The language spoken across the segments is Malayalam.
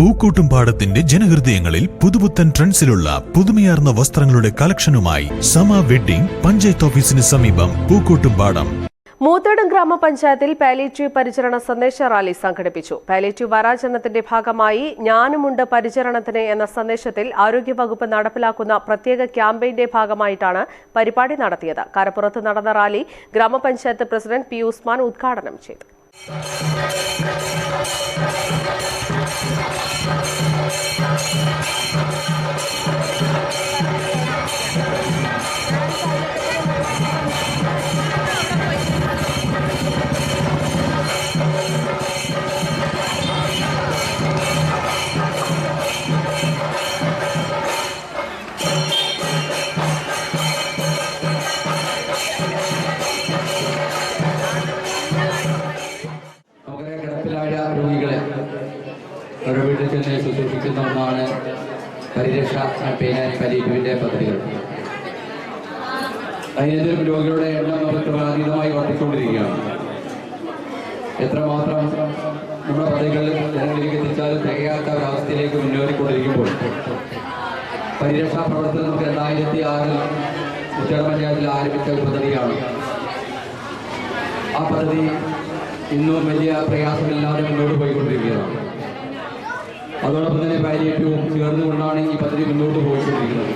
പൂക്കോട്ടുംപാടത്തിന്റെ ജനഹൃദയങ്ങളിൽ പുതുപുത്തൻ ട്രെൻഡ്സിലുള്ള പുതുമയാർന്ന വസ്ത്രങ്ങളുടെ കളക്ഷനുമായി സമ വെഡ്ഡിംഗ് പഞ്ചായത്ത് ഓഫീസിന് സമീപം പൂക്കൂട്ടും പാടം. മൂത്തടം ഗ്രാമപഞ്ചായത്തിൽ പാലേറ്റീവ് പരിചരണ സന്ദേശ റാലി സംഘടിപ്പിച്ചു. പാലേറ്റീവ് വാരാചരണത്തിന്റെ ഭാഗമായി ഞാനുമുണ്ട് പരിചരണത്തിന് എന്ന സന്ദേശത്തിൽ ആരോഗ്യവകുപ്പ് നടപ്പിലാക്കുന്ന പ്രത്യേക ക്യാമ്പയിന്റെ ഭാഗമായിട്ടാണ് പരിപാടി നടത്തിയത്. കരപ്പുറത്ത് നടന്ന റാലി ഗ്രാമപഞ്ചായത്ത് പ്രസിഡന്റ് പി ഉസ്മാൻ ഉദ്ഘാടനം ചെയ്തു. നമുക്കറിയാം അവരുടെ വീട്ടിൽ ചെന്ന് ശുശ്രൂഷിക്കുന്ന ഒന്നാണ് പരിരക്ഷ പേനാനി പരീക്ഷവിന്റെ പദ്ധതികൾ. ദൈനംദിനം രോഗികളുടെ എണ്ണം ക്രമാതീതമായി വർദ്ധിച്ചുകൊണ്ടിരിക്കുകയാണ്. എത്രമാത്രം നമ്മുടെ പദ്ധതികൾ ജനങ്ങളിലേക്ക് എത്തിച്ചാലും തികയാത്ത ഒരവസ്ഥയിലേക്ക് മുന്നേറിക്കൊണ്ടിരിക്കുമ്പോൾ പരിരക്ഷാ പ്രവർത്തനം നമുക്ക് രണ്ടായിരത്തി ആറിൽ ഉച്ചട പഞ്ചായത്തിൽ ആരംഭിച്ച ഒരു പദ്ധതിയാണ്. ആ പദ്ധതി ഇന്നും വലിയ പ്രയാസമില്ലാതെ മുന്നോട്ട് പോയിക്കൊണ്ടിരിക്കുകയാണ്. അതോടൊപ്പം തന്നെ പാലിയേറ്റവും ചേർന്നുകൊണ്ടാണ് ഈ പദ്ധതി മുന്നോട്ട് പോയിക്കൊണ്ടിരിക്കുന്നത്.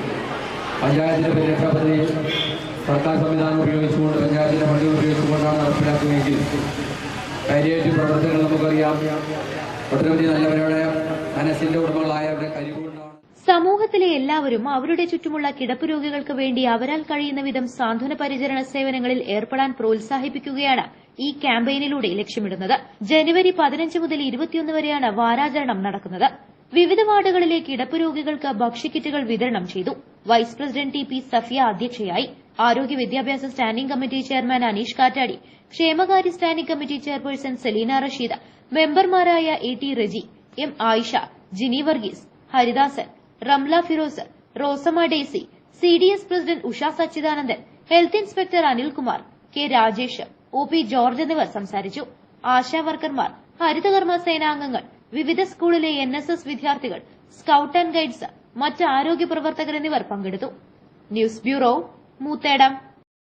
പഞ്ചായത്തിന്റെ പരിരക്ഷാ പദ്ധതി സർക്കാർ സംവിധാനം ഉപയോഗിച്ചുകൊണ്ട് പഞ്ചായത്തിന്റെ ഫണ്ട് ഉപയോഗിച്ചുകൊണ്ടാണ് നടപ്പിലാക്കുകയെങ്കിൽ പാലിയേറ്റീവ് പ്രവർത്തനങ്ങൾ നമുക്കറിയാം. ഒട്ടനവധി നല്ലവരുടെ മനസ്സിന്റെ ഉടമകളായവരുടെ കഴിവുകൊണ്ടാണ് സമൂഹത്തിലെ എല്ലാവരും അവരുടെ ചുറ്റുമുള്ള കിടപ്പ് രോഗികൾക്ക് വേണ്ടി അവരാൽ കഴിയുന്ന വിധം സാന്ത്വന പരിചരണ സേവനങ്ങളിൽ ഏർപ്പെടാൻ പ്രോത്സാഹിപ്പിക്കുകയാണ് ഈ ക്യാമ്പയിനിലൂടെ ലക്ഷ്യമിടുന്നത്. ജനുവരി പതിനഞ്ച് മുതൽ ഇരുപത്തിയൊന്ന് വരെയാണ് വാരാചരണം നടക്കുന്നത്. വിവിധ വാർഡുകളിലെ കിടപ്പ് രോഗികൾക്ക് ഭക്ഷ്യക്കിറ്റുകൾ വിതരണം ചെയ്തു. Vice president T P Safiya അധ്യക്ഷയായി. ആരോഗ്യ വിദ്യാഭ്യാസ standing committee chairman Aneesh Kattadi. ക്ഷേമകാര്യ standing committee chairperson Selina Rasheed. മെമ്പർമാരായ A T Reji M Ayisha Jini Varghese Haridasan Ramla Firoz Rosamma Daisy C D S president Usha Sachidanandan health inspector Anilkumar K Rajesh O P George എന്നിവർ സംസാരിച്ചു. ആശാവർക്കർമാർ ഹരിതകർമ്മ സേനാംഗങ്ങൾ വിവിധ സ്കൂളിലെ എൻ എസ് എസ് വിദ്യാർത്ഥികൾ സ്കൌട്ട് ആൻഡ് ഗൈഡ്സ് മറ്റ് ആരോഗ്യ പ്രവർത്തകർ എന്നിവർ പങ്കെടുത്തു. News bureau Moothedam.